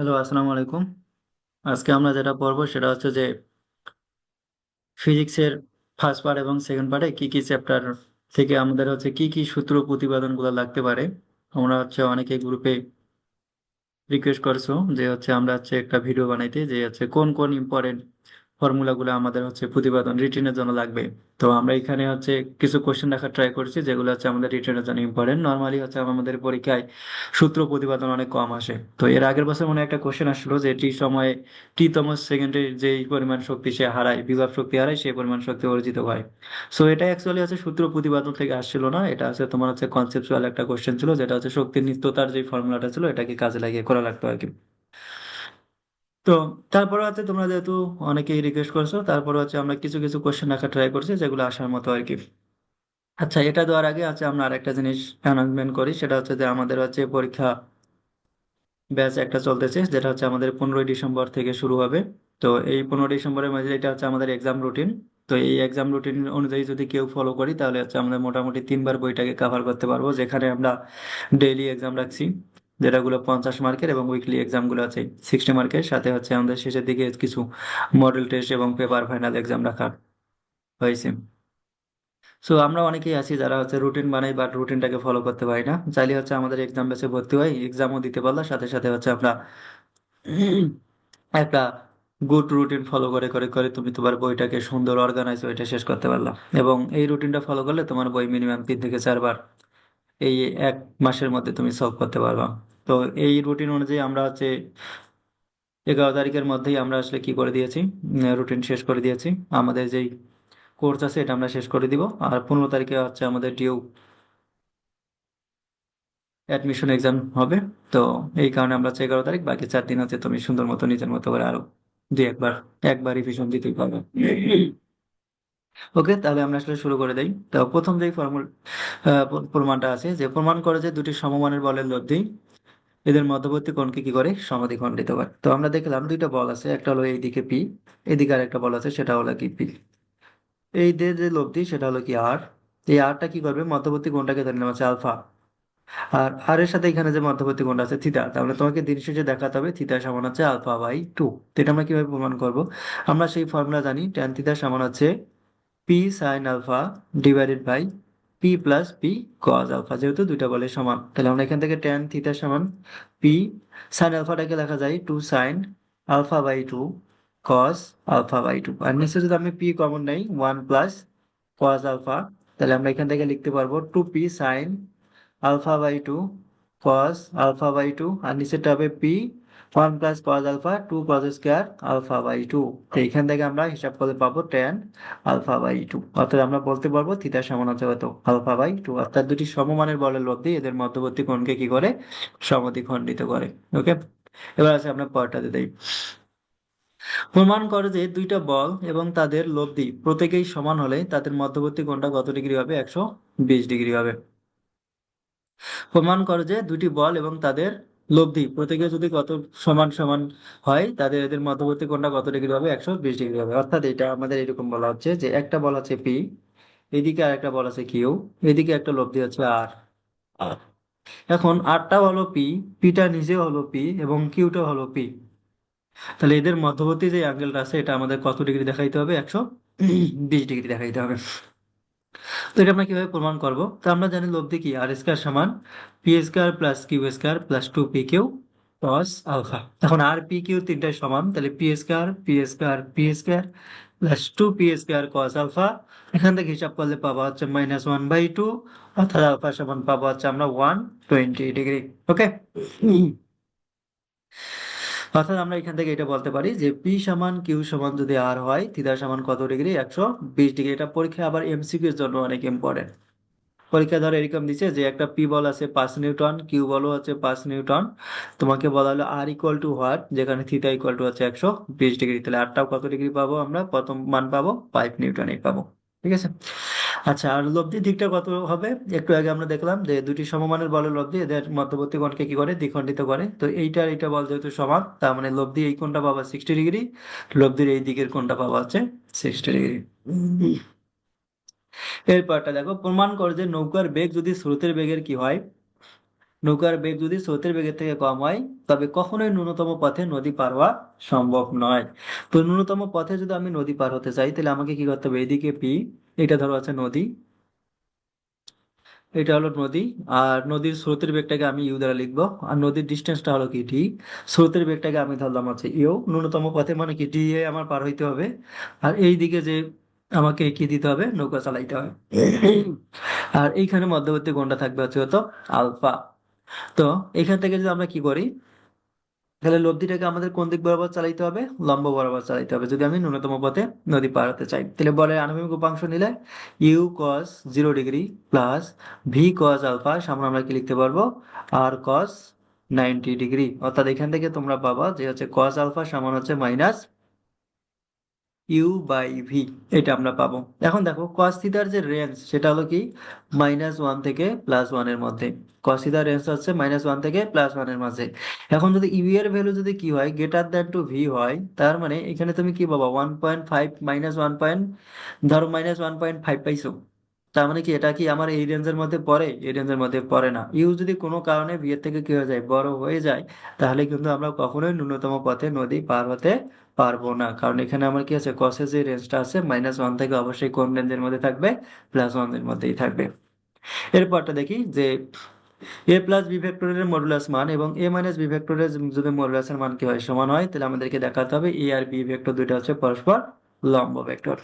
Hello আসসালামু আলাইকুম আজকে আমরা যেটা পড়ব সেটা হচ্ছে যে ফিজিক্সের ফার্স্ট পার্ট এবং সেকেন্ড পার্টে কি কি চ্যাপ্টার থেকে আমাদের হচ্ছে কি কি সূত্র প্রতিপাদনগুলো লাগতে পারে আমরা হচ্ছে অনেকে গ্রুপে রিকোয়েস্ট করছ যে হচ্ছে আমরা হচ্ছে একটা ভিডিও বানাইতে, যে হচ্ছে কোন কোন ইম্পর্টেন্ট ফর্মুলাগুলো আমাদের হচ্ছে প্রতিবেদন রিটেনের জন্য লাগবে। তো আমরা এখানে হচ্ছে কিছু কোশ্চেন রাখার ট্রাই করছি, যেগুলো হচ্ছে আমাদের রিটেনের জন্য ইম্পর্টেন্ট নর্মালি হচ্ছে আমাদের পরীক্ষায় সূত্র প্রতিবেদন অনেক কম আসে। তো এর আগের বছর মনে একটা কোশ্চেন আসলো যে টি সময়ে টি তম সেকেন্ডে যে পরিমাণ শক্তি সে হারায়, বিভব শক্তি হারায়, সেই পরিমাণ শক্তি অর্জিত হয়। সো এটা অ্যাকচুয়ালি হচ্ছে সূত্র প্রতিবেদন থেকে আসছিল না, এটা হচ্ছে তোমার হচ্ছে কনসেপচুয়াল একটা কোশ্চেন ছিল, যেটা হচ্ছে শক্তির নিত্যতার যে ফর্মুলাটা ছিল, এটাকে কাজে লাগিয়ে করা লাগতো আর কি। তো তারপরে হচ্ছে তোমরা যেহেতু অনেকেই রিকোয়েস্ট করছ তারপরে হচ্ছে আমরা কিছু কিছু কোশ্চেন রাখার ট্রাই করছি, যেগুলো আসার মতো আর কি আচ্ছা এটা দেওয়ার আগে আছে আমরা আরেকটা জিনিস অ্যানাউন্সমেন্ট করি, সেটা হচ্ছে যে আমাদের হচ্ছে পরীক্ষা ব্যাচ একটা চলতেছে, যেটা হচ্ছে আমাদের পনেরোই ডিসেম্বর থেকে শুরু হবে। তো এই পনেরোই ডিসেম্বরের মাঝে এটা হচ্ছে আমাদের এক্সাম রুটিন তো এই এক্সাম রুটিন অনুযায়ী যদি কেউ ফলো করি, তাহলে হচ্ছে আমাদের মোটামুটি তিনবার বইটাকে কভার করতে পারব, যেখানে আমরা ডেইলি এক্সাম রাখছি। যেটাগুলো পঞ্চাশ মার্কের এবং উইকলি এক্সামগুলো আছে সিক্সটি মার্কের সাথে হচ্ছে আমাদের শেষের দিকে কিছু মডেল টেস্ট এবং পেপার ফাইনাল এক্সাম রাখা হয়েছে। সো আমরা অনেকেই আছি যারা হচ্ছে রুটিন বানাই বাট রুটিনটাকে ফলো করতে পারি না। চাইলে হচ্ছে আমাদের এক্সাম বেসে ভর্তি হয় এক্সামও দিতে পারলাম। সাথে সাথে হচ্ছে আমরা একটা গুড রুটিন ফলো করে করে করে তুমি তোমার বইটাকে সুন্দর অর্গানাইজ ওইটা শেষ করতে পারলাম। এবং এই রুটিনটা ফলো করলে তোমার বই মিনিমাম তিন থেকে চারবার এই এক মাসের মধ্যে তুমি সলভ করতে পারবা। তো এই রুটিন অনুযায়ী আমরা হচ্ছে এগারো তারিখের মধ্যেই আমরা আসলে কি করে দিয়েছি? রুটিন শেষ করে দিয়েছি। আমাদের যেই কোর্স আছে, এটা আমরা শেষ করে দিব। আর পনেরো তারিখে হচ্ছে আমাদের ডিউ অ্যাডমিশন এক্সাম হবে। তো এই কারণে আমরা হচ্ছে এগারো তারিখ, বাকি চার দিন হচ্ছে তুমি সুন্দর মতো, নিজের মতো করে আরও দুই একবার একবার রিভিশন দিতেই পারবে। ওকে তাহলে আমরা আসলে শুরু করে দেই। তো প্রথম যে ফর্মুল প্রমাণটা আছে, যে প্রমাণ করে যে দুটি সমমানের বলের লব্ধি এদের মধ্যবর্তী কোণকে কি করে? সমাদ্বিখণ্ডিত করে। তো আমরা দেখলাম দুইটা বল আছে, একটা হলো এইদিকে পি এদিকে আর একটা বল আছে, সেটা হলো কি পি এই যে যে লব্ধি সেটা হলো কি আর এই আরটা কি করবে? মধ্যবর্তী কোণটাকে ধরে নেওয়া আছে আলফা। আর আর এর সাথে এখানে যে মধ্যবর্তী কোণটা আছে, থিটা তাহলে তোমাকে দিন শেষে দেখাতে হবে থিটা সমান হচ্ছে আলফা বাই টু। এটা আমরা কীভাবে প্রমাণ করব? আমরা সেই ফর্মুলা জানি ট্যান থিটা সমান হচ্ছে P sine alpha divided by P plus P cos alpha যেহেতু দুইটা বলে সমান। তাহলে আমরা এখান থেকে ট্যান থিটা সমান পি সাইন আলফাটাকে লেখা যায় two sine alpha by two cos alpha by two আর নিচে যদি আমি পি কমন নেই ওয়ান প্লাস কজ আলফা তাহলে আমরা এখান থেকে লিখতে পারব two P sine alpha by two cos alpha by two আর নিচেটা হবে P one plus cos alpha two cos square alpha by two তো এখান থেকে আমরা হিসাব করে পাবো টেন আলফা বাই টু অর্থাৎ আমরা বলতে পারব থিটা সমান হচ্ছে কত আলফা বাই টু অর্থাৎ দুটি সমমানের বলের লব্ধি এদের মধ্যবর্তী কোণকে কি করে? সমদ্বিখণ্ডিত করে। ওকে এবার আছে আমরা পরেরটাতে দেই প্রমাণ করে যে দুইটা বল এবং তাদের লব্ধি প্রত্যেকেই সমান হলে তাদের মধ্যবর্তী কোণটা কত ডিগ্রি হবে? একশো বিশ ডিগ্রি হবে। প্রমাণ করে যে দুটি বল এবং তাদের লব্ধি। প্রত্যেকে যদি কত সমান সমান হয়, তাদের এদের মধ্যবর্তী কোণটা কত ডিগ্রি হবে? একশো বিশ ডিগ্রি হবে। অর্থাৎ এটা আমাদের এরকম বলা হচ্ছে যে একটা বল আছে পি এদিকে আর একটা বল আছে কিউ এদিকে একটা লব্ধি হচ্ছে আর এখন আরটা হলো পি পিটা নিজে হলো পি এবং কিউটা হলো পি তাহলে এদের মধ্যবর্তী যে অ্যাঙ্গেলটা আছে, এটা আমাদের কত ডিগ্রি দেখাইতে হবে? একশো বিশ ডিগ্রি দেখাইতে হবে। তো এটা আমরা কীভাবে প্রমাণ করব? তো আমরা জানি লব্ধি কি আর স্কয়ার সমান P square plus Q square plus two P Q cos alpha এখন আর পি কিউ তিনটাই সমান, তাহলে P square P square P square plus two P square cos alpha এখান থেকে হিসাব করলে পাবো হচ্ছে মাইনাস ওয়ান বাই টু অর্থাৎ আলফা সমান পাবো হচ্ছে আমরা ওয়ান টোয়েন্টি ডিগ্রি ওকে অর্থাৎ আমরা এখান থেকে এটা বলতে পারি যে পি সমান কিউ সমান যদি আর হয় থিটা সমান কত ডিগ্রি একশো বিশ ডিগ্রি এটা পরীক্ষা আবার এমসিকিউ এর জন্য অনেক ইম্পর্টেন্ট পরীক্ষা ধরো এরকম দিচ্ছে যে একটা পি বল আছে পাঁচ নিউটন কিউ বলও আছে পাঁচ নিউটন। তোমাকে বলা হলো আর ইকুয়াল টু হোয়াট যেখানে থিটা ইকুয়াল টু হচ্ছে একশো বিশ ডিগ্রি তাহলে আরটাও কত ডিগ্রি পাবো আমরা? প্রথম মান পাবো ফাইভ নিউটনই পাবো। ঠিক আছে? আচ্ছা আর লব্ধির দিকটা কত হবে? একটু আগে আমরা দেখলাম যে দুটি সমমানের বলের লব্ধি, এদের মধ্যবর্তী কোণকে কি করে? দ্বিখণ্ডিত করে। তো এইটা আর এইটা বল যেহেতু সমান, তার মানে লব্ধি এই কোণটা পাবা সিক্সটি ডিগ্রি লব্ধির এই দিকের কোণটা পাবা হচ্ছে সিক্সটি ডিগ্রি এরপরটা দেখো, প্রমাণ কর যে নৌকার বেগ যদি স্রোতের বেগের কি হয় নৌকার বেগ যদি স্রোতের বেগের থেকে কম হয়, তবে কখনোই ন্যূনতম পথে নদী পার হওয়া সম্ভব নয়। তো ন্যূনতম পথে যদি আমি নদী পার হতে চাই, তাহলে আমাকে কি করতে হবে? এইদিকে পি এটা ধরো আছে নদী। এটা হলো নদী, আর নদীর স্রোতের বেগটাকে আমি ইউ দ্বারা লিখব। আর নদীর ডিস্টেন্সটা হলো কি ডি স্রোতের বেগটাকে আমি ধরলাম হচ্ছে ইউ ন্যূনতম পথে মানে কি? ডি এ আমার পার হইতে হবে। আর এই দিকে যে আমাকে কি দিতে হবে? নৌকা চালাইতে হবে। আর এইখানে মধ্যবর্তী কোণটা থাকবে হচ্ছে কত? আলফা। তো এখান থেকে যদি আমরা কি করি, তাহলে লব্ধিটাকে আমাদের কোন দিক বরাবর চালাইতে হবে? লম্ব বরাবর চালাইতে হবে। যদি আমি ন্যূনতম পথে নদী পার হতে চাই, তাহলে বলের আনুভূমিক উপাংশ নিলে U cos zero degree plus V cos alpha সামনে আমরা কি লিখতে পারব? আর কস নাইনটি ডিগ্রি অর্থাৎ এখান থেকে তোমরা পাবা যে হচ্ছে কস আলফা সমান হচ্ছে মাইনাস ইউ বাই ভি এটা আমরা পাবো। এখন দেখো কস যে রেঞ্জ সেটা হলো কি? মাইনাস ওয়ান থেকে প্লাস ওয়ানের মধ্যে। কস রেঞ্জ হচ্ছে মাইনাস ওয়ান থেকে প্লাস ওয়ানের মাঝে এখন যদি ইউ এর ভ্যালু যদি কি হয় গ্রেটার দ্যান টু ভি হয়, তার মানে এখানে তুমি কি পাবা? One point five minus one point ধরো মাইনাস ওয়ান পয়েন্ট ফাইভ পাইছো। তার মানে কি? এটা কি আমার এই রেঞ্জের মধ্যে পড়ে? এই রেঞ্জের মধ্যে পড়ে না। ইউ যদি কোনো কারণে বিয়ের থেকে কি হয়ে যায়? বড় হয়ে যায়, তাহলে কিন্তু আমরা কখনোই ন্যূনতম পথে, নদী পার হতে পারব না। কারণ এখানে আমার কি আছে? কসের যে রেঞ্জটা আছে মাইনাস ওয়ান থেকে অবশ্যই কোন রেঞ্জের মধ্যে থাকবে? প্লাস ওয়ানের মধ্যেই থাকবে। এরপরটা দেখি যে এ প্লাস বি ভেক্টরের মডুলাস মান এবং এ মাইনাস বি ভেক্টরের যদি মডুলাসের মান কি হয়? সমান হয়, তাহলে আমাদেরকে দেখাতে হবে এ আর বি ভেক্টর দুইটা হচ্ছে পরস্পর লম্ব ভেক্টর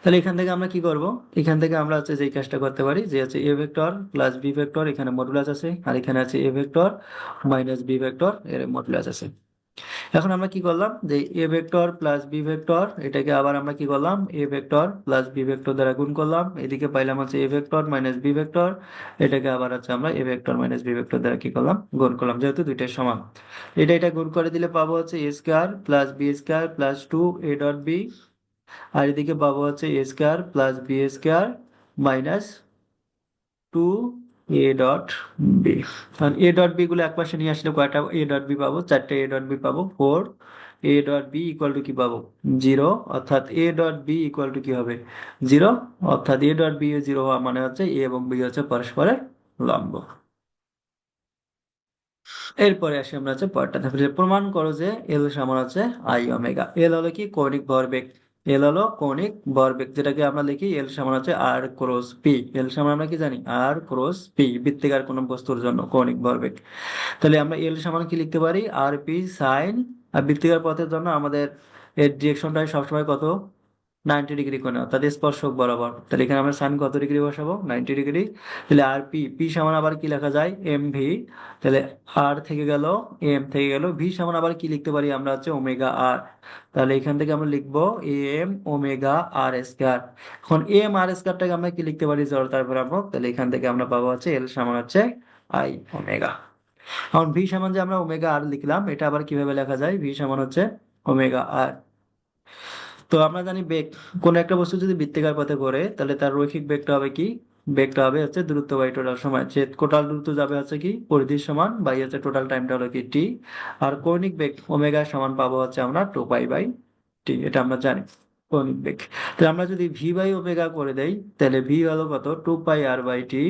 তাহলে এখান থেকে আমরা কি করব? এখান থেকে আমরা হচ্ছে যে কাজটা করতে পারি, যে হচ্ছে A vector plus B vector, এখানে মডুলাস আছে, আর এখানে আছে A vector minus B vector, এর মডুলাস আছে। এখন আমরা কি করলাম? যে A vector plus B vector, এটাকে আবার আমরা কি করলাম? A vector plus B vector দ্বারা গুণ করলাম। এদিকে পাইলাম হচ্ছে A vector minus B vector, এটাকে আবার হচ্ছে আমরা A vector minus B vector দ্বারা কি করলাম? গুণ করলাম, যেহেতু দুইটাই সমান। এটা এটা গুণ করে দিলে পাবো হচ্ছে A square plus B square plus two A dot B আর এদিকে পাবো হচ্ছে A square plus B square minus two A dot B কারণ এ ডট বি গুলো একপাশে নিয়ে আসলে কয়টা এ ডট বি পাবো? চারটে এ ডট বি পাবো। Four A dot B equal to কি পাবো? জিরো অর্থাৎ A dot B equal to কি হবে? জিরো অর্থাৎ এ ডট বি জিরো হওয়া মানে হচ্ছে এ এবং বি হচ্ছে পরস্পরের লম্ব। এরপরে আসি আমরা হচ্ছে পরেরটা। প্রমাণ করো যে এল সমান হচ্ছে আই ওমেগা এল হলো কি কৌণিক ভরবেগ। এল হলো কৌণিক ভরবেগ যেটাকে আমরা লিখি এল সমান হচ্ছে আর ক্রস পি এল সমান আমরা কি জানি? আর ক্রস পি বৃত্তিকার কোনো বস্তুর জন্য কৌণিক ভরবেগ তাহলে আমরা এল সমান কি লিখতে পারি? আর পি সাইন আর বৃত্তিকার পথের জন্য আমাদের এর ডিরেকশনটাই সবসময় কত? নাইনটি ডিগ্রি কোণে, অর্থাৎ স্পর্শক বরাবর। তাহলে এখানে আমরা সাইন কত ডিগ্রি বসাবো? Ninety degree. তাহলে আর পি পি সমান আবার কি লেখা যায়? এম ভি তাহলে আর থেকে গেল এম থেকে গেল ভি সমান আবার কি লিখতে পারি আমরা হচ্ছে ওমেগা আর তাহলে এখান থেকে আমরা লিখব এম ওমেগা আর স্কয়ার এখন এম আর স্কয়ারটাকে আমরা কি লিখতে পারি? জড়তার বরাবর তাহলে এখান থেকে আমরা পাবো হচ্ছে এল সমান হচ্ছে আই ওমেগা। এখন ভি সমান যে আমরা ওমেগা আর লিখলাম, এটা আবার কীভাবে লেখা যায়? ভি সমান হচ্ছে ওমেগা আর তো আমরা জানি বেগ, কোন একটা বস্তু যদি বৃত্তাকার পথে ঘোরে, তাহলে তার রৈখিক বেগটা হবে কি? বেগটা হবে হচ্ছে দ্রুত বাই টোটাল সময় যে টোটাল দ্রুত যাবে হচ্ছে কি? পরিধির সমান বাই হচ্ছে টোটাল টাইমটা হলো কি? টি। আর কৌণিক বেগ ওমেগা সমান পাবো হচ্ছে আমরা টু পাই বাই টি, এটা আমরা জানি, কৌণিক বেগ। তাহলে আমরা যদি ভি বাই ওমেগা করে দেই, তাহলে ভি হলো কত? Two pi R by T.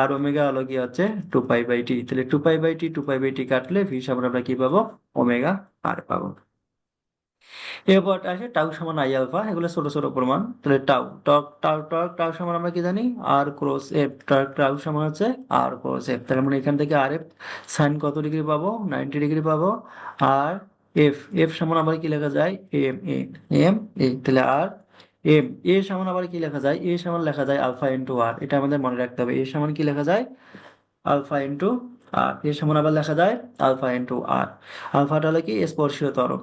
R omega হলো কি হচ্ছে? Two pi by T. তাহলে two pi by T, two pi by T কাটলে ভি সমান আমরা কি পাবো? ওমেগা আর পাবো। এরপর আসে টাউ সমান আই আলফা এগুলো ছোট ছোট প্রমাণ। তাহলে tau torque tau torque tau সমান আমরা কি জানি? R cross F torque tau সমান হচ্ছে আর ক্রস এফ তাহলে আমরা এখান থেকে আর এফ সাইন কত ডিগ্রি পাবো? নাইনটি ডিগ্রি পাবো। আর এফ এফ সমান আবার কি লেখা যায়? এম এ এম এ তাহলে আর এম এ সমান আবার কি লেখা যায়? এ সমান লেখা যায় আলফা ইন্টু আর এটা আমাদের মনে রাখতে হবে। এ সমান কি লেখা যায়? আলফা ইন্টু আর এ সমান আবার লেখা যায় আলফা ইন্টু আর আলফাটা হলো কি? স্পর্শীয় তরঙ্গ।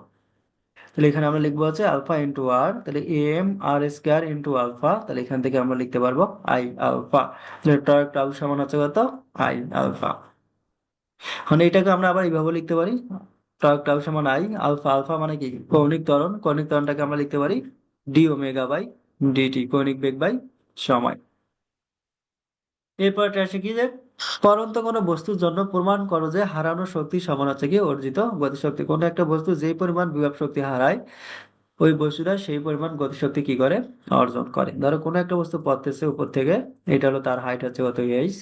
তাহলে এখানে আমরা লিখব হচ্ছে আলফা ইন্টু আর, তাহলে M R square into alpha, তাহলে এখান থেকে আমরা লিখতে পারব আই আলফা। তাহলে টর্ক টাউ সমান হচ্ছে কত? I alpha. মানে এটাকে আমরা আবার এইভাবে লিখতে পারি টর্ক টাউ সমান আই আলফা আলফা মানে কি? কৌণিক ত্বরণ, কৌণিক ত্বরণটাকে আমরা লিখতে পারি ডি ওমেগা বাই ডিটি কৌণিক বেগ বাই সময়। এরপর আসে কি যে? পরন্ত কোনো বস্তুর জন্য প্রমাণ করো যে হারানো শক্তি সমান হচ্ছে কি অর্জিত গতিশক্তি। কোনো একটা বস্তু যে পরিমাণ বিভব শক্তি হারায়, ওই বস্তুটা সেই পরিমাণ গতিশক্তি কি করে? অর্জন করে। ধরো কোনো একটা বস্তু পড়তেছে উপর থেকে, এটা হলো তার হাইট হচ্ছে কত এইচ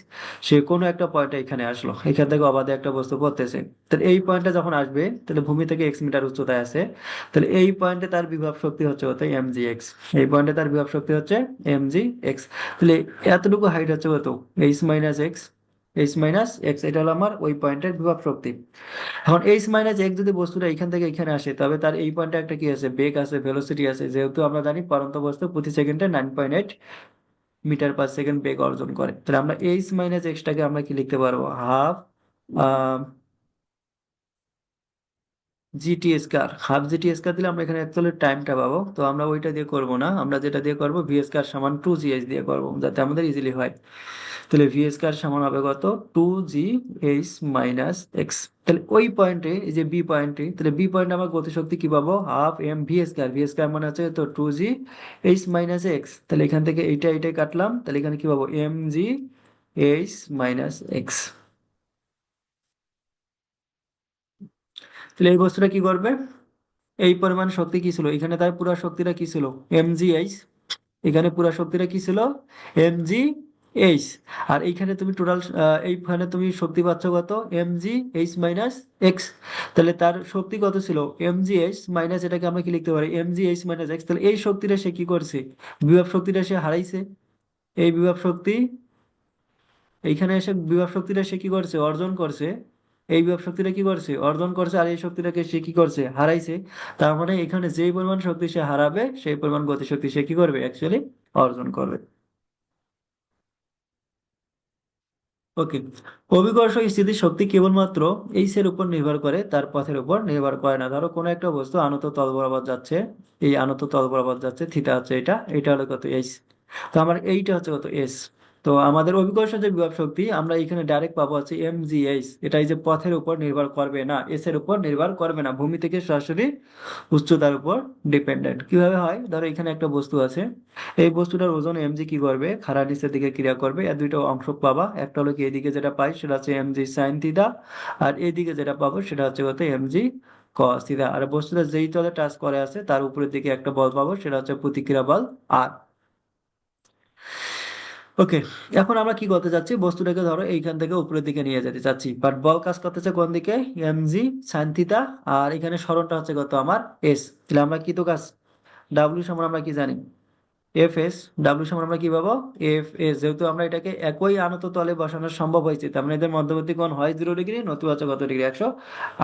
সে কোনো একটা পয়েন্টে এখানে আসলো, এখান থেকে অবাধে একটা বস্তু পড়তেছে। তাহলে এই পয়েন্টে যখন আসবে, তাহলে ভূমি থেকে এক্স মিটার উচ্চতায় আছে, তাহলে এই পয়েন্টে তার বিভব শক্তি হচ্ছে কত এম জি এক্স এই পয়েন্টে তার বিভব শক্তি হচ্ছে এম জি এক্স তাহলে এতটুকু হাইট হচ্ছে কত? H minus X H minus X এটা হলো আমার ওই পয়েন্টের বিভব শক্তি। এখন এইচ মাইনাস এক্স যদি বস্তুটা এখান থেকে এখানে আসে, তবে তার এই পয়েন্টে একটা কি আছে? বেগ আছে ভেলোসিটি আছে। যেহেতু আমরা জানি পরন্ত বস্তু প্রতি সেকেন্ডে nine point eight metre per second বেগ অর্জন করে। তাহলে আমরা এইচ মাইনাস এক্সটাকে আমরা কি লিখতে পারব? Half GT square half GT square দিলে আমরা এখানে অ্যাকচুয়ালি টাইমটা পাবো। তো আমরা ওইটা দিয়ে করব না। আমরা যেটা দিয়ে করব ভি স্কয়ার সমান টু জিএইচ দিয়ে করব, যাতে আমাদের ইজিলি হয়। তাহলে ভি স্কয়ার সমান হবে কত? Two G H minus X তাহলে ওই পয়েন্টে এই যে বি পয়েন্টে তাহলে বি পয়েন্টে আমার গতিশক্তি কি পাবো? Half M V square V square মানে হচ্ছে তো two G H minus X তাহলে এখান থেকে এইটা, এইটাই কাটলাম। তাহলে এখানে কি পাবো? M G H minus X তাহলে এই বস্তুটা কি করবে? এই পরিমাণ শক্তি কি ছিল? এখানে তার পুরা শক্তিটা কি ছিল? এম জি এইচ এখানে পুরা শক্তিটা কি ছিল? এম জি এইচ আর এইখানে তুমি টোটাল এইখানে তুমি শক্তি পাচ্ছ কত? M G H minus X তাহলে তার শক্তি কত ছিল? এম জি এইচ মাইনাস এটাকে আমরা কি লিখতে পারি? M G H minus X তাহলে এই শক্তিটা সে কি করছে? বিভব শক্তিটা সে হারাইছে। এই বিভব শক্তি, এইখানে এসে বিভব শক্তিটা সে কি করছে? অর্জন করছে। এই বিভব শক্তিটা কি করছে? অর্জন করছে আর এই শক্তিটাকে সে কি করছে? হারাইছে। তার মানে এখানে যেই পরিমাণ শক্তি সে হারাবে, সেই পরিমাণ গতিশক্তি সে কি করবে? অ্যাকচুয়ালি অর্জন করবে। ওকে অভিকর্ষ স্থিতির শক্তি কেবলমাত্র এই সের উপর নির্ভর করে, তার পথের উপর নির্ভর করে না। ধরো কোনো একটা বস্তু আনত তল বরাবর যাচ্ছে, এই আনত তল বরাবর যাচ্ছে থিটা হচ্ছে এটা এটা হলো কত এইচ তো আমার এইটা হচ্ছে কত এস তো আমাদের অভিকর্ষ যে বিভব শক্তি আমরা এখানে ডাইরেক্ট পাবো হচ্ছে এম জি এইচ এটা এই যে পথের উপর নির্ভর করবে না এস এর উপর নির্ভর করবে না। ভূমি থেকে সরাসরি উচ্চতার উপর ডিপেন্ডেন্ট কীভাবে হয়? ধরো এখানে একটা বস্তু আছে। এই বস্তুটার ওজন এম জি কি করবে? খাড়া নিচের দিকে ক্রিয়া করবে। এর দুইটা অংশ পাবা। একটা হলো কি, এদিকে যেটা পাই সেটা হচ্ছে এম জি সাইন থিটা আর এদিকে যেটা পাবো সেটা হচ্ছে কত? এম জি কস থিটা আর বস্তুটা যেই তলে টাচ করে আছে, তার উপরের দিকে একটা বল পাবো, সেটা হচ্ছে প্রতিক্রিয়া বল আর ওকে এখন আমরা কি করতে চাচ্ছি বস্তুটাকে ধরো এইখান থেকে উপরের দিকে নিয়ে যেতে চাচ্ছি। বাট বল কাজ করতেছে কোন দিকে? এম জি সাইন আর এখানে সরণটা হচ্ছে কত আমার? এস তাহলে আমরা কি তো কাজ? ডাব্লিউ সমান আমরা কি জানি? এফ এস ডাব্লিউ সমান আমরা কি পাবো? এফ এস যেহেতু আমরা এটাকে একই আনত তলে বসানো সম্ভব হয়েছে, তার মানে এদের মধ্যবর্তী কোণ হয় জিরো ডিগ্রি নতুন হচ্ছে কত ডিগ্রি একশো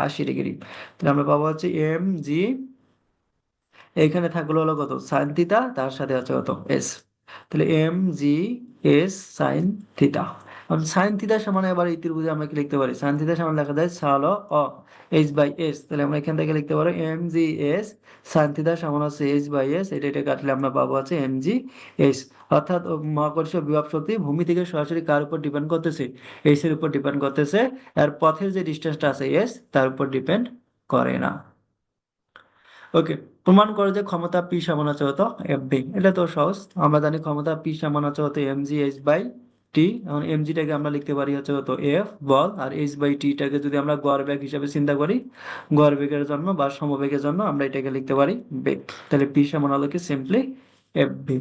আশি ডিগ্রি তাহলে আমরা পাবো হচ্ছে এম জি এখানে থাকল হলো কত? থিটা তার সাথে হচ্ছে কত? এস তাহলে M G S sine theta এখন সাইন থিটা সমান এবার এই ত্রিভুজে আমরা কি লিখতে পারি? সাইন থিটা সমান লেখা যায় সাল অ। এইচ বাই এস তাহলে আমরা এখান থেকে লিখতে পারি M G S sine theta সমান হচ্ছে এইচ বাই এস এটা এটা কাটলে আমরা পাবো আছে এম জি এস অর্থাৎ মহাকর্ষীয় বিভব শক্তি ভূমি থেকে সরাসরি কার উপর ডিপেন্ড করতেছে? এস এর উপর ডিপেন্ড করতেছে। আর পথের যে ডিস্টেন্সটা আছে এস তার উপর ডিপেন্ড করে না। ওকে প্রমাণ করে যে ক্ষমতা পি সমান হচ্ছে হতো এফ বি এটা তো সহজ। আমরা জানি ক্ষমতা পি সমান হচ্ছে হতো M G, H by T. এখন এম জিটাকে আমরা লিখতে পারি হচ্ছে হতো এফ, বল। আর এইচ বাই টিটাকে যদি আমরা গড় বেগ হিসাবে চিন্তা করি, গড় বেগের জন্য বা সমবেগের জন্য আমরা এটাকে লিখতে পারি বেগ। তাহলে পি সমান হলো কি? সিম্পলি এফ বি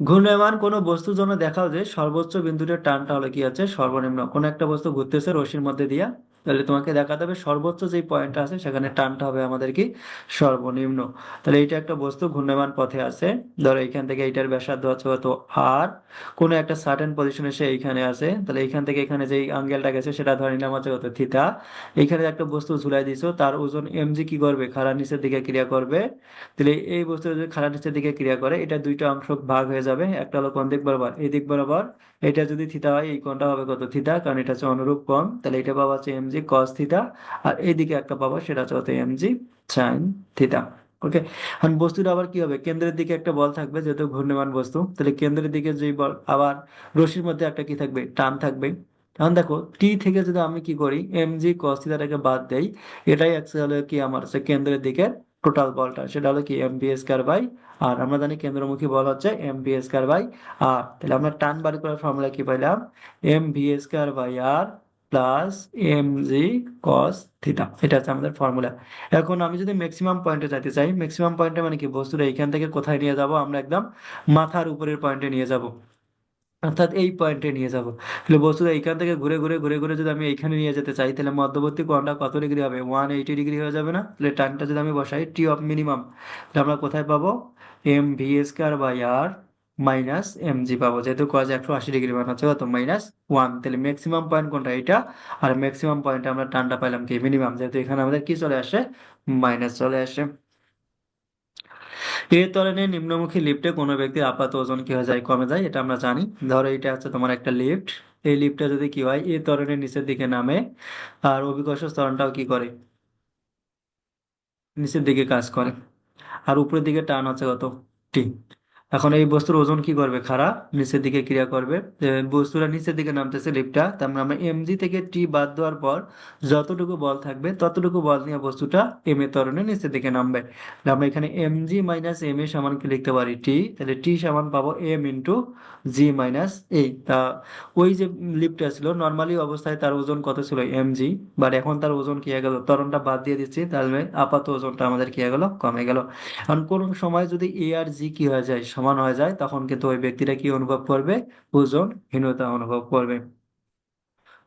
ঘূর্ণায়মান কোনো বস্তুর জন্য দেখাও যে সর্বোচ্চ বিন্দুটার টানটা হলো কি আছে সর্বনিম্ন। কোনো একটা বস্তু ঘুরতেছে রশির মধ্যে দিয়া। তাহলে তোমাকে দেখাতে হবে সর্বোচ্চ যে পয়েন্টটা আছে, সেখানে টানটা হবে আমাদের কি সর্বনিম্ন। তাহলে এইটা একটা বস্তু ঘূর্ণায়মান পথে আছে। ধরো এইখান থেকে এইটার ব্যাসার্ধ হচ্ছে কত? আর কোনো একটা সার্টেন পজিশনে সে এইখানে আছে। তাহলে এইখান থেকে এখানে যে অ্যাঙ্গেলটা গেছে, সেটা ধরে নিলাম হচ্ছে কত? থিতা এইখানে একটা বস্তু ঝুলাই দিছো, তার ওজন এমজি কি করবে? খাড়া নিচের দিকে ক্রিয়া করবে। তাহলে এই বস্তু যদি খাড়া নিচের দিকে ক্রিয়া করে, এটা দুইটা অংশ ভাগ হয়ে যাবে। একটা হলো কোন দিক বরাবর? এই দিক বরাবর। এটা যদি থিতা হয়, এই কোণটা হবে কত? থিতা কারণ এটা হচ্ছে অনুরূপ কোণ। তাহলে এটা পাওয়া হচ্ছে এমজি কস থিতা আর এইদিকে একটা পাবো, সেটা হচ্ছে কত? এমজি সাইন থিতা ওকে এখন বস্তুটা আবার কি হবে? কেন্দ্রের দিকে একটা বল থাকবে, যেহেতু ঘূর্ণিমান বস্তু, তাহলে কেন্দ্রের দিকে যে বল, আবার রশির মধ্যে একটা কি থাকবে? টান থাকবে। এখন দেখো টি থেকে যদি আমি কি করি এম জি কস থিটাটাকে বাদ দেই, এটাই অ্যাকচুয়ালি কি আমার হচ্ছে কেন্দ্রের দিকে টোটাল বলটা। সেটা হলো কি M B square by R আমরা জানি কেন্দ্রমুখী বল হচ্ছে M B square by R তাহলে আমরা টান বাড়ি করার ফর্মুলা কি পাইলাম? M V square by R plus M G cos theta এটা হচ্ছে আমাদের ফর্মুলা এখন আমি যদি ম্যাক্সিমাম পয়েন্টে যেতে চাই ম্যাক্সিমাম পয়েন্টে মানে কি? বস্তুটা এইখান থেকে কোথায় নিয়ে যাব? আমরা একদম মাথার উপরের পয়েন্টে নিয়ে যাব। অর্থাৎ এই পয়েন্টে নিয়ে যাব। তাহলে বস্তুটা এইখান থেকে ঘুরে ঘুরে ঘুরে ঘুরে যদি আমি এইখানে নিয়ে যেতে চাই, তাহলে মধ্যবর্তী কোণটা কত ডিগ্রি হবে? ওয়ান এইটি ডিগ্রি হয়ে যাবে না? তাহলে টানটা যদি আমি বসাই টি অফ মিনিমাম তাহলে আমরা কোথায় পাবো? M V square by R minus M G পাবো। যেহেতু কজ একশো আশি ডিগ্রি মান হচ্ছে কত? মাইনাস ওয়ান তাহলে ম্যাক্সিমাম পয়েন্ট কোনটা এটা? আর ম্যাক্সিমাম পয়েন্টে আমরা টানটা পাইলাম কি? মিনিমাম যেহেতু এখানে আমাদের কি চলে আসে? মাইনাস চলে আসে। এ ধরনের নিম্নমুখী লিফটে কোনো ব্যক্তির আপাত ওজন কি হয়ে যায়? কমে যায়, এটা আমরা জানি। ধরো এটা হচ্ছে তোমার একটা লিফট এই লিফটটা যদি কি হয়? এ ত্বরণের নিচের দিকে নামে, আর অভিকর্ষ ত্বরণটাও কি করে? নিচের দিকে কাজ করে। আর উপরের দিকে টান হচ্ছে কত? টি এখন এই বস্তুর ওজন কি করবে? খারাপ নিচের দিকে ক্রিয়া করবে। বস্তুটা নিচের দিকে নামতেছে লিফটটা তার মানে আমরা এমজি থেকে টি বাদ দেওয়ার পর যতটুকু বল থাকবে, ততটুকু বল নিয়ে বস্তুটা এম এর ত্বরণে নিচের দিকে নামবে। আমরা এখানে M G minus M A সমান কি লিখতে পারি? টি। তাহলে টি সমান পাবো M into G minus A. তা ওই যে লিফটটা ছিল, নর্মালি অবস্থায় তার ওজন কত ছিল? এম জি বাট এখন তার ওজন কি হয়ে গেল? ত্বরণটা বাদ দিয়ে দিচ্ছি। তাহলে আপাত ওজনটা আমাদের কি হয়ে গেল? কমে গেল। এখন কোন সময় যদি এ আর জি কি হয়ে যায়? সমান হয়ে যায়, তখন কিন্তু ওই ব্যক্তিটা কি অনুভব করবে? ওজনহীনতা অনুভব করবে।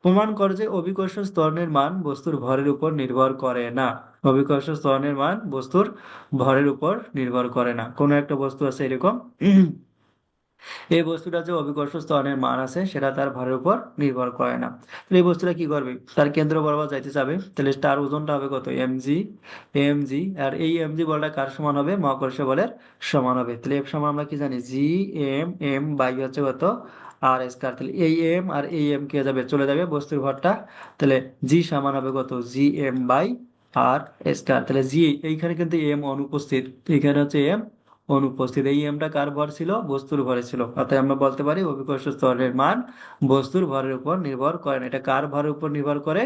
প্রমাণ করে যে অভিকর্ষ স্তরণের মান বস্তুর ভরের উপর নির্ভর করে না। অভিকর্ষ স্তরণের মান বস্তুর ভরের উপর নির্ভর করে না। কোনো একটা বস্তু আছে এরকম এই বস্তুটা যে অভিকর্ষ ত্বরণের মান আছে, সেটা তার ভরের উপর নির্ভর করে না। তাহলে এই বস্তুটা কি করবে? তার কেন্দ্র বরাবর যাইতে যাবে তাহলে তার ওজনটা হবে কত? এম জি এম জি আর এই এম জি বলটা কার সমান হবে? মহাকর্ষ বলের সমান হবে। তাহলে এফ সমান আমরা কি জানি? জি এম এম বাই হচ্ছে কত? আর স্কয়ার তাহলে এই এম আর এই এম কে যাবে? চলে যাবে বস্তুর ভরটা। তাহলে জি সমান হবে কত? G M by R square তাহলে জি এইখানে কিন্তু এম অনুপস্থিত। এখানে হচ্ছে এম অনুপস্থিত। এই এমটা কার ভর ছিল? বস্তুর ভরে ছিল। অর্থাৎ আমরা বলতে পারি অভিকর্ষ স্তরের মান বস্তুর ভরের উপর নির্ভর করে না। এটা কার ভরের উপর নির্ভর করে?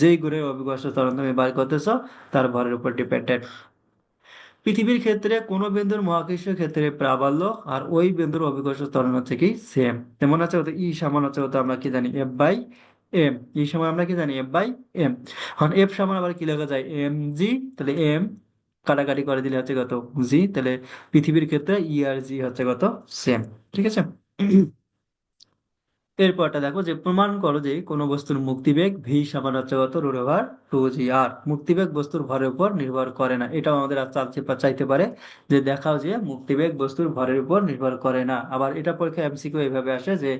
যেই গুণের অভিকর্ষ ত্বরণ তুমি বার করতেছ, তার ভরের উপর ডিপেন্ডেন্ট পৃথিবীর ক্ষেত্রে কোন বিন্দুর মহাকর্ষীয় ক্ষেত্রে প্রাবল্য আর ওই বিন্দুর অভিকর্ষ ত্বরণ হচ্ছে কি? সেম তেমন আছে ই, সমান আছে কত আমরা কি জানি? এফ বাই এম ই সমান আমরা কি জানি? এফ বাই এম এখন এফ সমান আবার কি লেখা যায়? এম জি তাহলে এম কাটাকাটি করে দিলে হচ্ছে কত? জি, তাহলে পৃথিবীর ক্ষেত্রে ই আর জি হচ্ছে কত? সেম ঠিক আছে? এরপরটা দেখো যে প্রমাণ করো যে কোনো বস্তুর মুক্তিবেগ ভি সমান হচ্ছে কত root over two G R মুক্তিবেগ বস্তুর ভরের উপর নির্ভর করে না। এটাও আমাদের চালছে চাইতে পারে যে দেখাও যে মুক্তিবেগ বস্তুর ভরের উপর নির্ভর করে না। আবার এটা পরীক্ষা এমসিকিউ এইভাবে আসে যে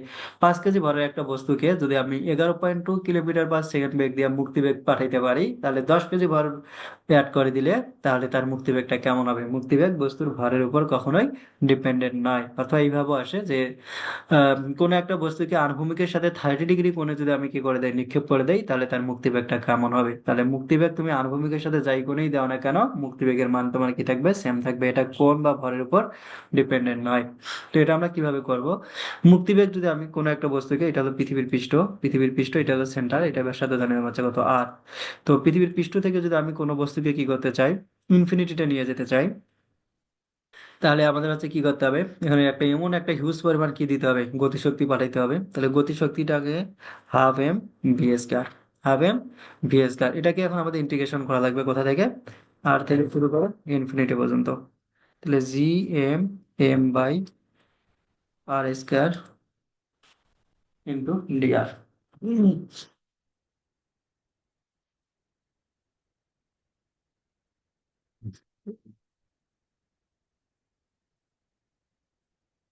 পাঁচ কেজি ভরের একটা বস্তুকে যদি আমি এগারো point two kilometre per second বেগ দিয়ে মুক্তিবেগ পাঠাইতে পারি, তাহলে দশ কেজি ভর অ্যাড করে দিলে তাহলে তার মুক্তিবেগটা কেমন হবে? মুক্তিবেগ বস্তুর ভরের উপর কখনোই ডিপেন্ডেন্ট নয়। অথবা এইভাবে আসে যে কোনো একটা বস্তুকে আনুভূমিকের সাথে থার্টি ডিগ্রি কোণে যদি আমি কি করে দেয় নিক্ষেপ করে দেই, তাহলে তার মুক্তিবেগটা কেমন হবে? তাহলে মুক্তিবেগ তুমি আনুভূমিকের সাথে যাই কোণেই দাও না কেন, মুক্তিবেগের মান তোমার কি থাকবে? সেম থাকবে। এটা কোণ বা ভরের উপর ডিপেন্ডেন্ট নয়। তো এটা আমরা কীভাবে করব? মুক্তিবেগ যদি আমি কোনো একটা বস্তুকে, এটা হলো পৃথিবীর পৃষ্ঠ পৃথিবীর পৃষ্ঠ, এটা হলো সেন্টার এটা ব্যাসার্ধ জানানো হচ্ছে কত? আর তো পৃথিবীর পৃষ্ঠ থেকে যদি আমি কোনো বস্তুকে কি করতে চাই? ইনফিনিটিতে নিয়ে যেতে চাই। তাহলে আমাদের হচ্ছে কি করতে হবে? এখানে একটা এমন একটা হিউজ পরিমাণ কি দিতে হবে? গতিশক্তি পাঠাইতে হবে। তাহলে গতিশক্তিটাকে half M V square half M V square এটাকে এখন আমাদের ইন্টিগ্রেশন করা লাগবে কোথা থেকে? আর থেকে শুরু করে ইনফিনিটি পর্যন্ত। তাহলে G M M by R square into D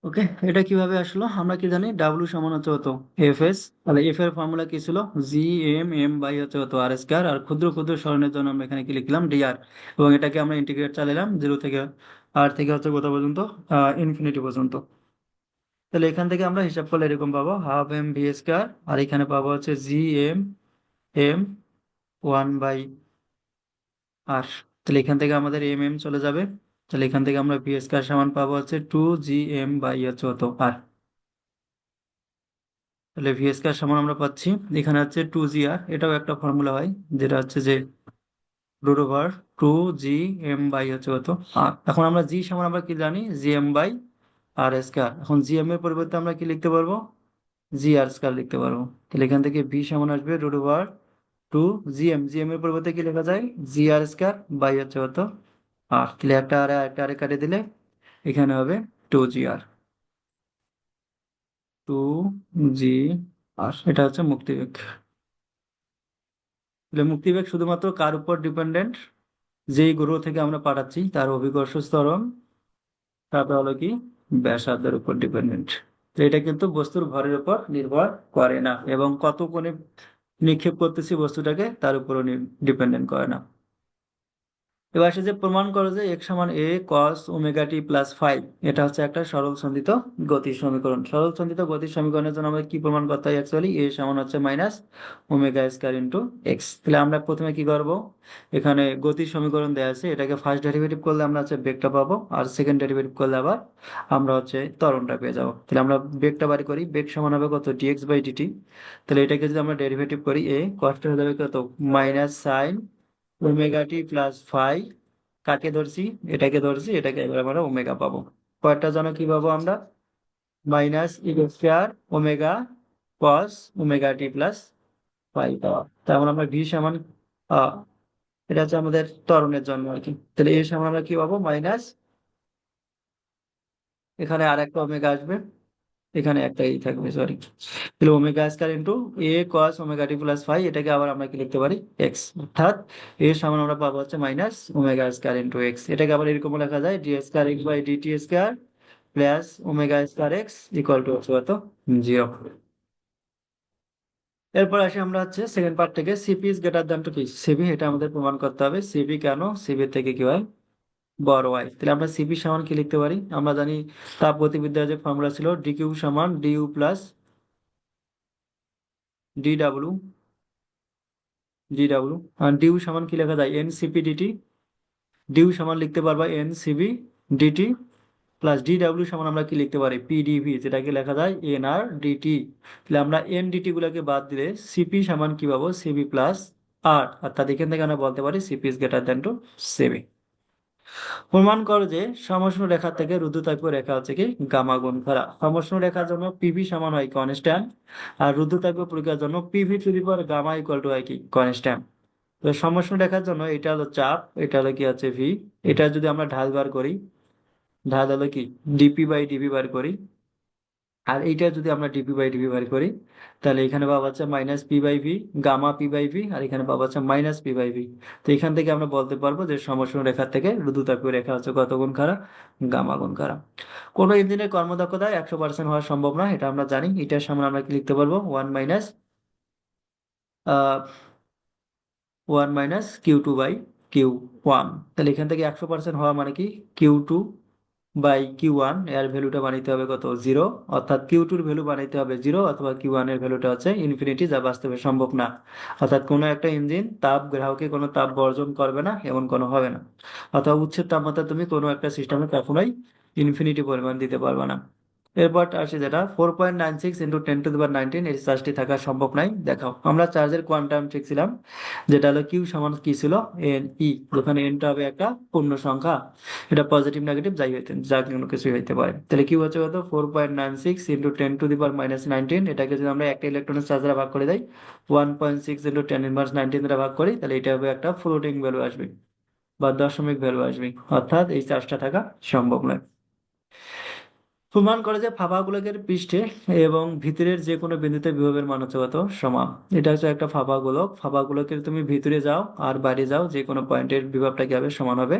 okay, এটা কীভাবে আসলো? আমরা কি জানি? ডাব্লিউ সমান হচ্ছে হতো এফ এস তাহলে এফ এর ফর্মুলা কি ছিল? জি এম এম বাই হচ্ছে হতো আর স্কয়ার আর ক্ষুদ্র ক্ষুদ্র সরণের জন্য আমরা এখানে কি লিখলাম? ডিআর এবং এটাকে আমরা ইন্টিগ্রেট চালালাম জিরো থেকে আর থেকে হচ্ছে কত পর্যন্ত? ইনফিনিটি পর্যন্ত। তাহলে এখান থেকে আমরা হিসাব করলে এরকম পাবো। হাফ এম ভি স্কয়ার আর এখানে পাবো হচ্ছে G M M one by R তাহলে এখান থেকে আমাদের এম এম চলে যাবে। তাহলে এখান থেকে আমরা ভি স্কয়ার সমান পাবো হচ্ছে টু জি এম বাই হচ্ছে কত? আর তাহলে ভি স্কয়ার সমান আমরা পাচ্ছি, এখানে হচ্ছে টু জি আর এটাও একটা ফর্মুলা হয়, যেটা হচ্ছে যে root over two G M by হচ্ছে কত? আর এখন আমরা জি সমান আমরা কি জানি? G M by R square এখন জি এম এর পরিবর্তে আমরা কি লিখতে পারব? জি আর স্কয়ার লিখতে পারব। তাহলে এখান থেকে ভি সমান আসবে root over two G M G M এর পরিবর্তে কি লেখা যায়? জি আর স্কয়ার বাই হচ্ছে কত? আর তাহলে একটা আর একটা আরে কাটে দিলে এখানে হবে টু জি আর টু জি আর এটা হচ্ছে মুক্তিবেগ। তাহলে মুক্তিবেগ শুধুমাত্র কার উপর ডিপেন্ডেন্ট যেই গ্রহ থেকে আমরা পাঠাচ্ছি, তার অভিকর্ষ ত্বরণ তারপর হলো কি? ব্যাসার্ধের উপর ডিপেন্ডেন্ট তো এটা কিন্তু বস্তুর ভরের উপর নির্ভর করে না, এবং কত কোণে নিক্ষেপ করতেছি বস্তুটাকে, তার উপরও ডিপেন্ডেন্ট করে না। এবার সে যে প্রমাণ করে যে এক্স সমান A cos omega T plus five এটা হচ্ছে একটা সরল সন্ধিত গতির সমীকরণ। সরল সন্ধিত গতির সমীকরণের জন্য আমরা কি প্রমাণ করতে হয় অ্যাকচুয়ালি এ সমান হচ্ছে minus omega square into X তাহলে আমরা প্রথমে কি করব? এখানে গতির সমীকরণ দেওয়া আছে, এটাকে ফার্স্ট ডেরিভেটিভ করলে আমরা হচ্ছে বেগটা পাবো, আর সেকেন্ড ডেরিভেটিভ করলে আবার আমরা হচ্ছে ত্বরণটা পেয়ে যাব। তাহলে আমরা বেগটা বাড়ি করি বেগ সমান হবে কত? ডিএক্স বাই ডিটি তাহলে এটাকে যদি আমরা ডেরিভেটিভ করি এ কষ্ট হয়ে যাবে কত? Minus sine omega T plus five কাকে ধরছি? এটাকে ধরছি, এটাকে এবার আমরা ওমেগা পাবো। কয়টা জন্য কি পাবো আমরা? Minus square omega cos omega T plus five পাওয়া তারপর আমরা ভি সমান এটা হচ্ছে আমাদের ত্বরণের জন্য আর কি। তাহলে এর সমান আমরা কি পাবো? মাইনাস এখানে আর একটা ওমেগা আসবে। এখানে একটাই থাকবে সরি তাহলে omega square into A cos omega T plus five এটাকে আবার আমরা কি লিখতে পারি? এক্স অর্থাৎ এর সমান আমরা পাবো হচ্ছে minus omega square into X এটাকে আবার এরকম লেখা যায় D square X by DT square plus omega square X equal to হচ্ছে কত? জিরো এরপর আসি আমরা হচ্ছে সেকেন্ড পার্ট থেকে CP is greater than to কি সিবি এটা আমাদের প্রমাণ করতে হবে। সিবি কেন? সিবি থেকে কি হয়? বড় ওয়াই তাহলে আমরা সিপি সমান কি লিখতে পারি? আমরা জানি তাপ গতিবিদ্যার যে ফর্মুলা ছিল ডিকিউ সমান DU plus D W D W আর ডিউ সমান কি লেখা যায়? এন সিপি ডিটি ডিউ সমান লিখতে পারবা N CB DT plus D W সমান আমরা কি লিখতে পারি? পিডিভি যেটাকে লেখা যায় এন আর ডিটি তাহলে আমরা এন ডিটি গুলোকে বাদ দিলে সিপি সমান কি পাবো? সিবি প্লাস আর অর্থাৎ এখান থেকে আমরা বলতে পারি CP is greater than to CB প্রমাণ করো যে সমষ্ণ রেখা থেকে রুদ্ধতাপ রেখা হচ্ছে কি গামা গুণ করা রেখার জন্য পিভি সমান হয় কনস্ট্যান্ট আর রুদ্ধতাপ প্রক্রিয়ার জন্য PV to the power gamma equal to হয় কি কনস্ট্যান্ট তো সমষ্ণ রেখার জন্য এটা হলো চাপ, এটা হলো কি আছে ভি এটা যদি আমরা ঢাল বার করি, ঢাল হলো কি? ডিপি বাই ডিপি বার করি। আর এইটা যদি আমরা ডিপি বাই ডিভি বার করি, তাহলে এখানে পাওয়া যাচ্ছে minus P by V gamma P by V আর এখানে পাওয়া যাচ্ছে মাইনাস পি বাই ভি তো এখান থেকে আমরা বলতে পারব যে সমষ্ণ রেখা থেকে রুদ্ধতাপীয় রেখা হচ্ছে কত গুণ খারাপ গামা গুণ খারাপ কোনো ইঞ্জিনের কর্মদক্ষতা একশো পার্সেন্ট হওয়া সম্ভব না, এটা আমরা জানি। এটার সামনে আমরা কি লিখতে পারব? One minus one minus Q two by Q one তাহলে এখান থেকে একশো পার্সেন্ট হওয়া মানে কি? কিউ টু বাই কিউ ওয়ানের ভ্যালুটা বানাইতে হবে কত? জিরো অর্থাৎ কিউ টুর ভ্যালু বানাইতে হবে জিরো অথবা কিউ ওয়ানের ভ্যালুটা হচ্ছে ইনফিনিটি যা বাস্তবে সম্ভব না। অর্থাৎ কোনো একটা ইঞ্জিন তাপ গ্রাহকে কোনো তাপ বর্জন করবে না, এমন কোনো হবে না। অথবা উচ্ছের তাপমাত্রা তুমি কোনো একটা সিস্টেমে কখনোই ইনফিনিটি পরিমাণ দিতে পারবে না। এরপর আসে যেটা four point nine six into ten to power nineteen এই চার্জটি থাকা সম্ভব নাই দেখাও, আমরা চার্জের কোয়ান্টাম শিখছিলাম যেটা হলো কিউ সমান কি ছিল? এন ই যেখানে এনটা হবে একটা পূর্ণ সংখ্যা। এটা পজিটিভ নেগেটিভ যাই হইতে, যা কোনো কিছুই হইতে পারে। তাহলে কিউ হচ্ছে কত? Four point nine six into ten to the power minus nineteen এটাকে যদি আমরা একটা ইলেকট্রনের চার্জ দ্বারা ভাগ করে দেয় one point six into ten inverse nineteen দ্বারা ভাগ করি, তাহলে এটা হবে একটা ফ্লোটিং ভ্যালু আসবে, বা দশমিক ভ্যালু আসবে, অর্থাৎ এই চার্জটা থাকা সম্ভব নয়। প্রমাণ করে যে ফাঁপা গোলকের পৃষ্ঠে এবং ভিতরের যে কোনো বিন্দুতে বিভবের মান হচ্ছে কত? সমান। এটা হচ্ছে একটা ফাঁপা গোলক ফাঁপা গোলকের তুমি ভিতরে যাও আর বাইরে যাও, যে কোনো পয়েন্টের বিভবটা কি হবে সমান হবে।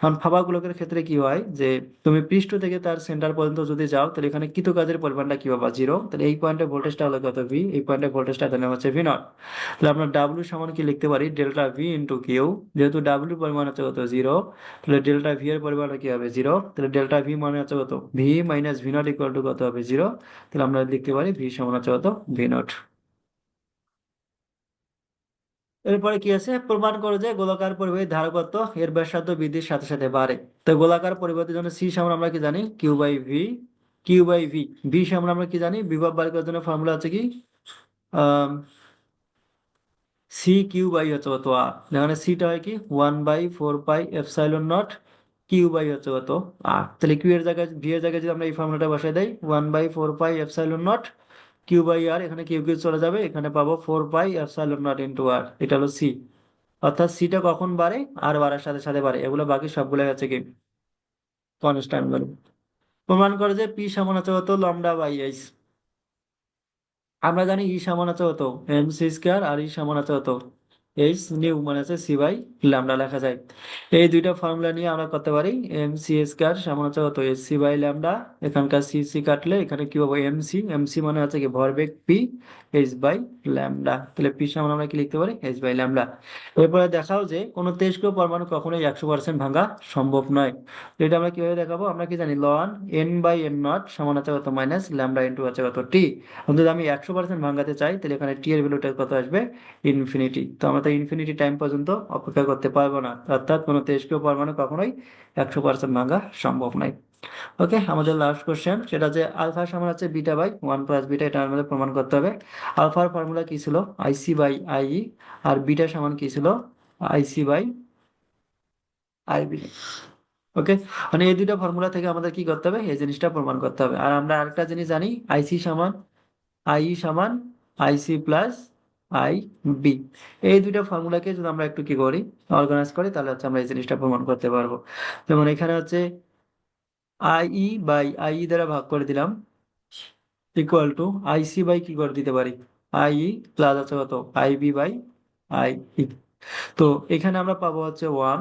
কারণ ফাঁপা গোলকের ক্ষেত্রে কি হয়? যে তুমি পৃষ্ঠ থেকে তার সেন্টার পর্যন্ত যদি যাও, তাহলে এখানে কৃত কাজের পরিমাণটা কি পাবা? জিরো তাহলে এই পয়েন্টে ভোল্টেজটা হলো কত ভি এই পয়েন্টে ভোল্টেজটা তাহলে হচ্ছে ভি নট তাহলে আমরা ডাব্লিউ সমান কি লিখতে পারি? ডেল্টা ভি ইন্টু কিউ যেহেতু ডাব্লিউ পরিমাণ হচ্ছে কত? জিরো তাহলে ডেল্টা ভি এর পরিমাণটা কি হবে? জিরো তাহলে ডেল্টা ভি মানে হচ্ছে কত? V minus V naught equal to কত হবে? জিরো তাহলে আমরা লিখতে পারি ভি সমান হচ্ছে কত? ভি নট এরপরে কি আছে? প্রমাণ করো যে গোলাকার পরিবাহী ধারকত্ব এর ব্যাসার্ধ বৃদ্ধির সাথে সাথে বাড়ে। তো গোলাকার পরিবাহীর জন্য সি সমান আমরা কি জানি? Q by V Q by V V সমান আমরা কি জানি? বিভব বার করার জন্য ফর্মুলা আছে কি? সি কিউ বাই হচ্ছে কত? আর যেখানে সিটা হয় কি? One by four pi epsilon naught Q by হচ্ছে কত? আর তাহলে কিউ এর জায়গায়, ভি এর জায়গায় যদি আমরা এই ফর্মুলাটা বসাই দেই one by four pi epsilon naught Q by আর এখানে কিউ কিউ চলে যাবে, এখানে পাবো four pi epsilon naught into R এটা হলো সি অর্থাৎ সিটা কখন বাড়ে? আর বাড়ার সাথে সাথে বাড়ে। এগুলো বাকি সবগুলো হচ্ছে কি? কনস্ট্যান্ট ভ্যালু প্রমাণ করে যে পি সমান আছে হতো লমডা বাই এইচ আমরা জানি ই সমান আছে হতো এম সি স্কোয়ার আর ই সমান আছে হতো এইচ নিউ মানে আছে সি বাই ল্যামডা লেখা যায়। এই দুইটা ফর্মুলা নিয়ে আমরা করতে পারি এম সি স্কোয়ার সমান আছে হতো এইচ সি বাই ল্যামডা এখানকার সি সি কাটলে এখানে কি পাবো? এম সি এম সি মানে আছে কি ভরবেগ পি এইচ বাই ল্যামডা তাহলে পি সমান আমরা কি লিখতে পারি? এইচ বাই ল্যামডা এরপরে দেখাও যে কোনো তেজস্ক্রিয় পরমাণু কখনোই একশো পার্সেন্ট ভাঙা সম্ভব নয়। এটা আমরা কীভাবে দেখাবো? আমরা কি জানি ln N by N naught সমান আছে কত? মাইনাস ল্যামডা ইন্টু আছে কত? টি যদি আমি একশো পার্সেন্ট ভাঙাতে চাই, তাহলে এখানে টি এর ভ্যালুটা কত আসবে? ইনফিনিটি তো আমরা তো ইনফিনিটি টাইম পর্যন্ত অপেক্ষা করতে পারব না। অর্থাৎ কোনো তেজস্ক্রিয় পরমাণু কখনোই একশো পার্সেন্ট ভাঙা সম্ভব নয়। ওকে আমাদের লাস্ট কোশ্চেন সেটা যে আলফা সমান আছে beta by one plus beta এটা আমাদের প্রমাণ করতে হবে। আলফার ফর্মুলা কি ছিল? আইসি বাই আইই আর বিটা সমান কি ছিল? আইসি বাই আইবি ওকে মানে এই দুইটা ফর্মুলা থেকে আমাদের কি করতে হবে? এই জিনিসটা প্রমাণ করতে হবে। আর আমরা আরেকটা জিনিস জানি আইসি সমান আই সমান আইসি প্লাস আই বি এই দুইটা ফর্মুলাকে যদি আমরা একটু কি করি অর্গানাইজ করি, তাহলে হচ্ছে আমরা এই জিনিসটা প্রমাণ করতে পারব। যেমন এখানে হচ্ছে I E by I E দ্বারা ভাগ করে দিলাম ইকুয়াল টু আইসি বাই কি করে দিতে পারি? আই ই প্লাস আছে কত? I B by I E তো এখানে আমরা পাবো হচ্ছে ওয়ান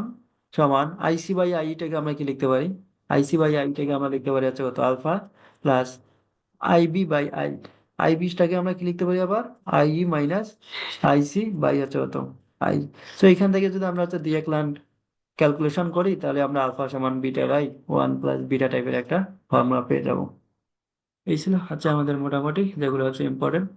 সমান আইসি বাই আইটাকে আমরা কি লিখতে পারি? আইসি বাই আইটাকে আমরা লিখতে পারি হচ্ছে কত? Alpha plus IB by I I বিশটাকে আমরা কি লিখতে পারি আবার? I E minus IC by হচ্ছে কত আই সো এখান থেকে যদি আমরা হচ্ছে ডিএক্লান ক্যালকুলেশন করি, তাহলে আমরা আলফা সমান beta by one plus beta টাইপের একটা ফর্মুলা পেয়ে যাব। এই ছিল হচ্ছে আমাদের মোটামুটি, যেগুলো হচ্ছে ইম্পর্টেন্ট